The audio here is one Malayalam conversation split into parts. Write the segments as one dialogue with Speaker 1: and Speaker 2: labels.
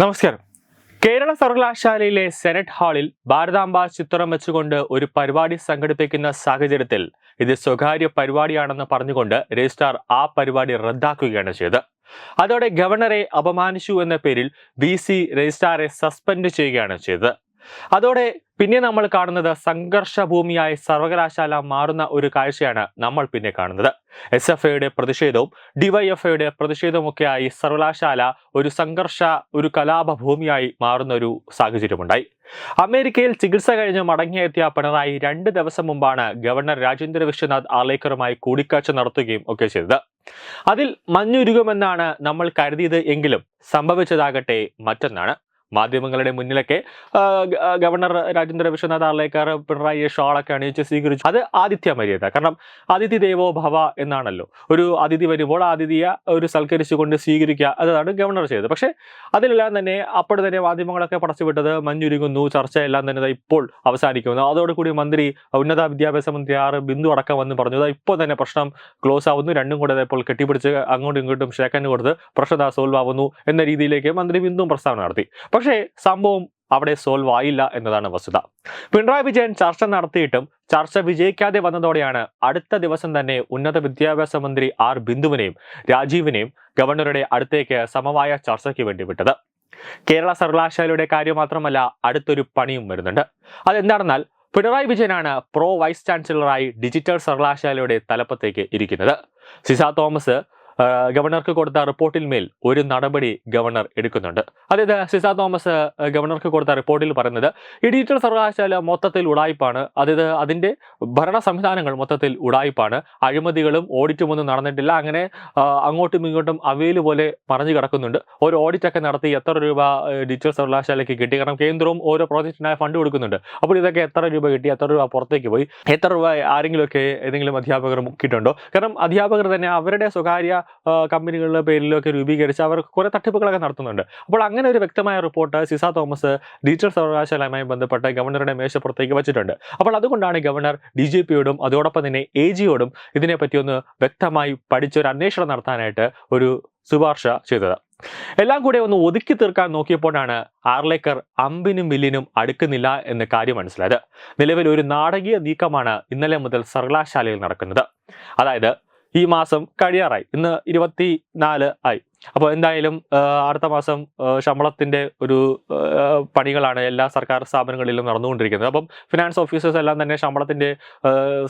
Speaker 1: നമസ്കാരം. കേരള സർവകലാശാലയിലെ സെനറ്റ് ഹാളിൽ ഭാരതാംബ ചിത്രം വെച്ചുകൊണ്ട് ഒരു പരിപാടി സംഘടിപ്പിക്കുന്ന സാഹചര്യത്തിൽ ഇത് സ്വകാര്യ പരിപാടിയാണെന്ന് പറഞ്ഞുകൊണ്ട് രജിസ്ട്രാർ ആ പരിപാടി റദ്ദാക്കുകയാണ് ചെയ്തത്. അതോടെ ഗവർണറെ അപമാനിച്ചു എന്ന പേരിൽ വി സി രജിസ്ട്രാറെ സസ്പെൻഡ് ചെയ്യുകയാണ് ചെയ്തത്. അതോടെ പിന്നെ നമ്മൾ കാണുന്നത് സംഘർഷഭൂമിയായി സർവകലാശാല മാറുന്ന ഒരു കാഴ്ചയാണ് നമ്മൾ പിന്നെ കാണുന്നത്. എസ് എഫ് ഐയുടെ പ്രതിഷേധവും ഡിവൈഎഫ്ഐയുടെ പ്രതിഷേധവുമൊക്കെയായി സർവകലാശാല ഒരു സംഘർഷ ഒരു കലാപ ഭൂമിയായി മാറുന്ന ഒരു സാഹചര്യമുണ്ടായി. അമേരിക്കയിൽ ചികിത്സ കഴിഞ്ഞ് മടങ്ങിയെത്തിയ പിണറായി രണ്ട് ദിവസം മുമ്പാണ് ഗവർണർ രാജേന്ദ്ര വിശ്വനാഥ് ആലേക്കറുമായി കൂടിക്കാഴ്ച നടത്തുകയും ഒക്കെ ചെയ്തത്. അതിൽ മഞ്ഞുരുകുമെന്നാണ് നമ്മൾ കരുതിയത് എങ്കിലും സംഭവിച്ചതാകട്ടെ മറ്റൊന്നാണ്. മാധ്യമങ്ങളുടെ മുന്നിലൊക്കെ ഗവർണർ രാജേന്ദ്ര വിശ്വനാഥ് ആർലേക്കർ പിണറായി ഷാളൊക്കെ അണിയിച്ച് സ്വീകരിച്ചു. അത് ആതിഥ്യ മര്യാദ. കാരണം അതിഥി ദേവോ ഭവ എന്നാണല്ലോ. ഒരു അതിഥി വരുമ്പോൾ ആതിഥിയെ ഒരു സൽക്കരിച്ചുകൊണ്ട് സ്വീകരിക്കുക അതാണ് ഗവർണർ ചെയ്തത്. പക്ഷേ അതിലെല്ലാം തന്നെ അപ്പോൾ തന്നെ മാധ്യമങ്ങളൊക്കെ പടച്ചുവിട്ടത് മഞ്ഞുരുങ്ങുന്നു ചർച്ചയെല്ലാം തന്നെ ദാ ഇപ്പോൾ അവസാനിക്കുന്നു. അതോടുകൂടി മന്ത്രി ഉന്നത വിദ്യാഭ്യാസ മന്ത്രി ആർ ബിന്ദു അടക്കം വന്ന് പറഞ്ഞു "ദാ ഇപ്പോൾ തന്നെ പ്രശ്നം ക്ലോസ് ആവുന്നു രണ്ടും കൂടെ ഇപ്പോൾ കെട്ടിപ്പിടിച്ച് അങ്ങോട്ടും ഇങ്ങോട്ടും ഷേക്കൻ കൊടുത്ത് പ്രശ്നത സോൾവ് ആവുന്നു എന്ന രീതിയിലേക്ക് മന്ത്രി ബിന്ദുവും പ്രസ്താവന നടത്തി. പക്ഷേ സംഭവം അവിടെ സോൾവ് ആയില്ല എന്നതാണ് വസ്തുത. പിണറായി വിജയൻ ചർച്ച നടത്തിയിട്ടും ചർച്ച വിജയിക്കാതെ വന്നതോടെയാണ് അടുത്ത ദിവസം തന്നെ ഉന്നത വിദ്യാഭ്യാസ മന്ത്രി ആർ ബിന്ദുവിനെയും രാജീവിനെയും ഗവർണറുടെ അടുത്തേക്ക് സമവായ ചർച്ചയ്ക്ക് വേണ്ടി വിട്ടത്. കേരള സർവകലാശാലയുടെ കാര്യം മാത്രമല്ല അടുത്തൊരു പണിയും വരുന്നുണ്ട്. അതെന്താണെന്നാൽ പിണറായി വിജയനാണ് പ്രോ വൈസ് ചാൻസലറായി ഡിജിറ്റൽ സർവകലാശാലയുടെ തലപ്പത്തേക്ക് ഇരിക്കുന്നത്. സിസ തോമസ് ഗവർണർക്ക് കൊടുത്ത റിപ്പോർട്ടിൽ മേൽ ഒരു നടപടി ഗവർണർ എടുക്കുന്നുണ്ട്. അതായത് സിസ തോമസ് ഗവർണർക്ക് കൊടുത്ത റിപ്പോർട്ടിൽ പറയുന്നത് ഡിജിറ്റൽ സർവകലാശാല മൊത്തത്തിൽ ഉടായ്പാണ് അതായത് അതിന്റെ ഭരണ സംവിധാനങ്ങൾ മൊത്തത്തിൽ ഉടായ്പാണ് അഴിമതികളും ഓഡിറ്റും ഒന്നും നടന്നിട്ടില്ല. അങ്ങനെ അങ്ങോട്ടും ഇങ്ങോട്ടും അവയിൽ പോലെ പറഞ്ഞു കിടക്കുന്നുണ്ട്. ഒരു ഓഡിറ്റ് ഒക്കെ നടത്തി എത്ര രൂപ ഡിജിറ്റൽ സർവകലാശാലയ്ക്ക് കിട്ടി. കാരണം കേന്ദ്രവും ഓരോ പ്രോജക്റ്റിനായി ഫണ്ട് കൊടുക്കുന്നുണ്ട്. അപ്പോൾ ഇതൊക്കെ എത്ര രൂപ കിട്ടി? എത്ര രൂപ പുറത്തേക്ക് പോയി? എത്ര രൂപ ആരെങ്കിലുമൊക്കെ ഏതെങ്കിലും അധ്യാപകർ മുക്കിയിട്ടുണ്ടോ? കാരണം അധ്യാപകർ തന്നെ അവരുടെ സ്വകാര്യ കമ്പനികളുടെ പേരിലൊക്കെ രൂപീകരിച്ച് അവർ കുറേ തട്ടിപ്പുകളൊക്കെ നടത്തുന്നുണ്ട്. അപ്പോൾ അങ്ങനെ ഒരു വ്യക്തമായ റിപ്പോർട്ട് സിസ തോമസ് ഡിജിറ്റൽ സർവകലാശാലയുമായി ബന്ധപ്പെട്ട് ഗവർണറുടെ മേശപ്പുറത്തേക്ക് വച്ചിട്ടുണ്ട്. അപ്പോൾ അതുകൊണ്ടാണ് ഗവർണർ ഡി ജി പിയോടും അതോടൊപ്പം തന്നെ എ ജിയോടും ഇതിനെപ്പറ്റി ഒന്ന് വ്യക്തമായി പഠിച്ചൊരു അന്വേഷണം നടത്താനായിട്ട് ഒരു ശുപാർശ ചെയ്തത്. എല്ലാം കൂടെ ഒന്ന് ഒതുക്കി തീർക്കാൻ നോക്കിയപ്പോഴാണ് ആർലേക്കർ അമ്പിനും വില്ലിനും അടുക്കുന്നില്ല എന്ന കാര്യം മനസ്സിലായത്. നിലവിൽ ഒരു നാടകീയ നീക്കമാണ് ഇന്നലെ മുതൽ സർവകലാശാലയിൽ നടക്കുന്നത്. അതായത് ഈ മാസം കഴിയാറായി. ഇന്ന് ഇരുപത്തി നാല് ആയി. അപ്പോൾ എന്തായാലും അടുത്ത മാസം ശമ്പളത്തിന്റെ ഒരു പണികളാണ് എല്ലാ സർക്കാർ സ്ഥാപനങ്ങളിലും നടന്നുകൊണ്ടിരിക്കുന്നത്. അപ്പം ഫിനാൻസ് ഓഫീസേഴ്സ് എല്ലാം തന്നെ ശമ്പളത്തിന്റെ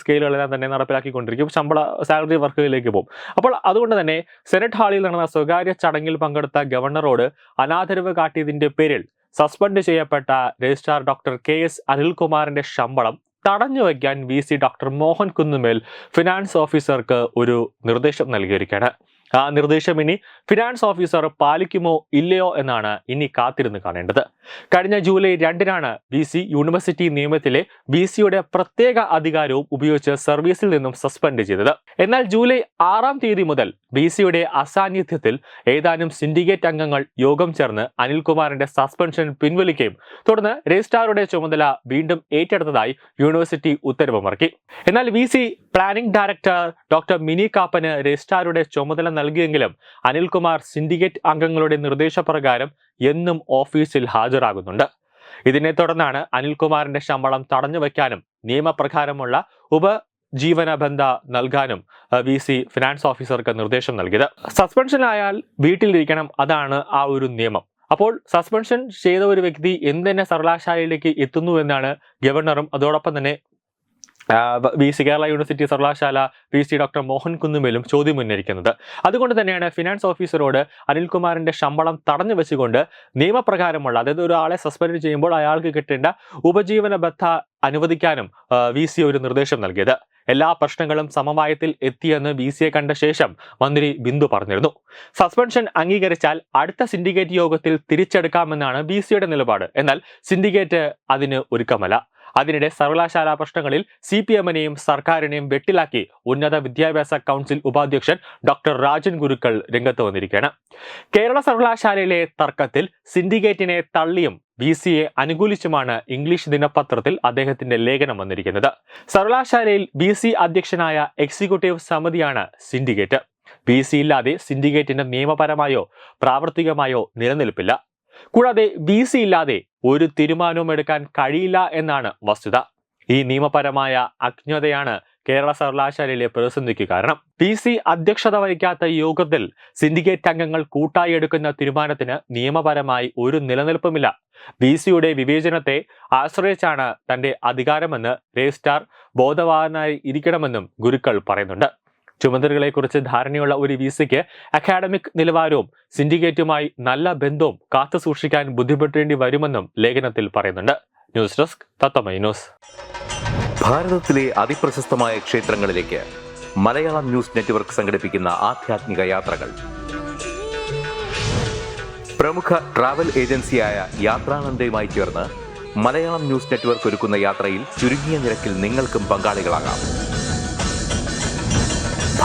Speaker 1: സ്കെയിലുകളെല്ലാം തന്നെ നടപ്പിലാക്കിക്കൊണ്ടിരിക്കും. ശമ്പള സാലറി വർക്കുകളിലേക്ക് പോകും. അപ്പോൾ അതുകൊണ്ട് തന്നെ സെനറ്റ് ഹാളിൽ നടന്ന സ്വകാര്യ ചടങ്ങിൽ പങ്കെടുത്ത ഗവർണറോട് അനാദരവ് കാട്ടിയതിന്റെ പേരിൽ സസ്പെൻഡ് ചെയ്യപ്പെട്ട രജിസ്ട്രാർ ഡോക്ടർ കെ എസ് അനിൽകുമാറിന്റെ ശമ്പളം തടഞ്ഞു വയ്ക്കാൻ V C doctor Mohan Kunnumel finance ഓഫീസർക്ക് ഒരു നിർദ്ദേശം നൽകിയിരിക്കുകയാണ്. ആ നിർദ്ദേശം ഇനി ഫിനാൻസ് ഓഫീസർ പാലിക്കുമോ ഇല്ലയോ എന്നാണ് ഇനി കാത്തിരുന്ന് കാണേണ്ടത്. കഴിഞ്ഞ ജൂലൈ രണ്ടിനാണ് ബി സി യൂണിവേഴ്സിറ്റി നിയമത്തിലെ ബി സിയുടെ പ്രത്യേക അധികാരവും ഉപയോഗിച്ച് സർവീസിൽ നിന്നും സസ്പെൻഡ് ചെയ്തത്. എന്നാൽ ജൂലൈ ആറാം തീയതി മുതൽ ബി സിയുടെ അസാന്നിധ്യത്തിൽ ഏതാനും സിൻഡിക്കേറ്റ് അംഗങ്ങൾ യോഗം ചേർന്ന് അനിൽകുമാറിന്റെ സസ്പെൻഷൻ പിൻവലിക്കുകയും തുടർന്ന് രജിസ്ട്രാറുടെ ചുമതല വീണ്ടും ഏറ്റെടുത്തതായി യൂണിവേഴ്സിറ്റി ഉത്തരവുമിറക്കി എന്നാൽ V C planning director doctor Mini കാപ്പന് രജിസ്ട്രാറുടെ ചുമതല നൽകിയെങ്കിലും അനിൽകുമാർ സിൻഡിക്കേറ്റ് അംഗങ്ങളുടെ നിർദ്ദേശപ്രകാരം എന്നും ഓഫീസിൽ ഹാജരാകുന്നുണ്ട്. ഇതിനെ തുടർന്നാണ് അനിൽകുമാറിന്റെ ശമ്പളം തടഞ്ഞു വയ്ക്കാനും നിയമപ്രകാരമുള്ള ഉപ ബന്ധ നൽകാനും വി സി ഫിനാൻസ് ഓഫീസർക്ക് നിർദ്ദേശം നൽകിയത്. സസ്പെൻഷനായാൽ വീട്ടിലിരിക്കണം അതാണ് ആ ഒരു നിയമം. അപ്പോൾ സസ്പെൻഷൻ ചെയ്ത ഒരു വ്യക്തി എന്തെന്നെ സർവകലാശാലയിലേക്ക് എത്തുന്നു എന്നാണ് ഗവർണറും അതോടൊപ്പം തന്നെ വി സി കേരള യൂണിവേഴ്സിറ്റി സർവകലാശാല വി സി ഡോക്ടർ മോഹൻ കുന്നുമേലും ചോദ്യം ഉന്നയിക്കുന്നത്. അതുകൊണ്ട് തന്നെയാണ് ഫിനാൻസ് ഓഫീസറോട് അനിൽകുമാറിന്റെ ശമ്പളം തടഞ്ഞു വെച്ചുകൊണ്ട് നിയമപ്രകാരമുള്ള അതായത് ഒരാളെ സസ്പെൻഡ് ചെയ്യുമ്പോൾ അയാൾക്ക് കിട്ടേണ്ട ഉപജീവന ബദ്ധ അനുവദിക്കാനും വി സി ഒരു നിർദ്ദേശം നൽകിയത്. എല്ലാ പ്രശ്നങ്ങളും സമവായത്തിൽ എത്തിയെന്ന് വി സിയെ കണ്ട ശേഷം മന്ത്രി ബിന്ദു പറഞ്ഞിരുന്നു. സസ്പെൻഷൻ അംഗീകരിച്ചാൽ അടുത്ത സിൻഡിക്കേറ്റ് യോഗത്തിൽ തിരിച്ചെടുക്കാമെന്നാണ് ബി സിയുടെ നിലപാട്. എന്നാൽ സിൻഡിക്കേറ്റ് അതിന് ഒരുക്കമല്ല. അതിനിടെ സർവകലാശാല പ്രശ്നങ്ങളിൽ സി പി എമ്മിനെയും സർക്കാരിനെയും വെട്ടിലാക്കി ഉന്നത വിദ്യാഭ്യാസ കൗൺസിൽ ഉപാധ്യക്ഷൻ ഡോക്ടർ രാജൻ ഗുരുക്കൾ രംഗത്ത് വന്നിരിക്കുകയാണ്. കേരള സർവകലാശാലയിലെ തർക്കത്തിൽ സിൻഡിക്കേറ്റിനെ തള്ളിയും ബി സി എ അനുകൂലിച്ചുമാണ് ഇംഗ്ലീഷ് ദിനപത്രത്തിൽ അദ്ദേഹത്തിന്റെ ലേഖനം വന്നിരിക്കുന്നത്. സർവകലാശാലയിൽ ബി സി അധ്യക്ഷനായ എക്സിക്യൂട്ടീവ് സമിതിയാണ് സിൻഡിക്കേറ്റ്. ബി സി ഇല്ലാതെ സിൻഡിക്കേറ്റിന്റെ നിയമപരമായോ പ്രാവർത്തികമായോ നിലനിൽപ്പില്ല. കൂടാതെ വി സി ഇല്ലാതെ ഒരു തീരുമാനവും എടുക്കാൻ കഴിയില്ല എന്നാണ് വസ്തുത. ഈ നിയമപരമായ അജ്ഞതയാണ് കേരള സർവകലാശാലയിലെ പ്രതിസന്ധിക്ക് കാരണം. പി സി അധ്യക്ഷത വഹിക്കാത്ത യോഗത്തിൽ സിൻഡിക്കേറ്റ് അംഗങ്ങൾ കൂട്ടായി എടുക്കുന്ന തീരുമാനത്തിന് നിയമപരമായി ഒരു നിലനിൽപ്പുമില്ല. ബി സിയുടെ വിവേചനത്തെ ആശ്രയിച്ചാണ് തന്റെ അധികാരമെന്ന് രജിസ്ട്രാർ ബോധവാനായി ഇരിക്കണമെന്നും ഗുരുക്കൾ പറയുന്നുണ്ട്. ചുമതലകളെക്കുറിച്ച് ധാരണയുള്ള ഒരു വി സിക്ക് അക്കാഡമിക് നിലവാരവും സിൻഡിക്കേറ്റുമായി നല്ല ബന്ധവും കാത്തു സൂക്ഷിക്കാൻ ബുദ്ധിമുട്ടേണ്ടി വരുമെന്നും ലേഖനത്തിൽ പറയുന്നുണ്ട്. News desk Tatwamayi news.
Speaker 2: ഭാരതത്തിലെ അതിപ്രശസ്തമായ ക്ഷേത്രങ്ങളിലേക്ക് മലയാളം ന്യൂസ് നെറ്റ്വർക്ക് സംഘടിപ്പിക്കുന്ന ആധ്യാത്മിക യാത്രകൾ. പ്രമുഖ ട്രാവൽ ഏജൻസിയായ യാത്രാനന്ദയുമായി ചേർന്ന് മലയാളം ന്യൂസ് നെറ്റ്വർക്ക് ഒരുക്കുന്ന യാത്രയിൽ ചുരുങ്ങിയ നിരക്കിൽ നിങ്ങൾക്കും പങ്കാളികളാകാം.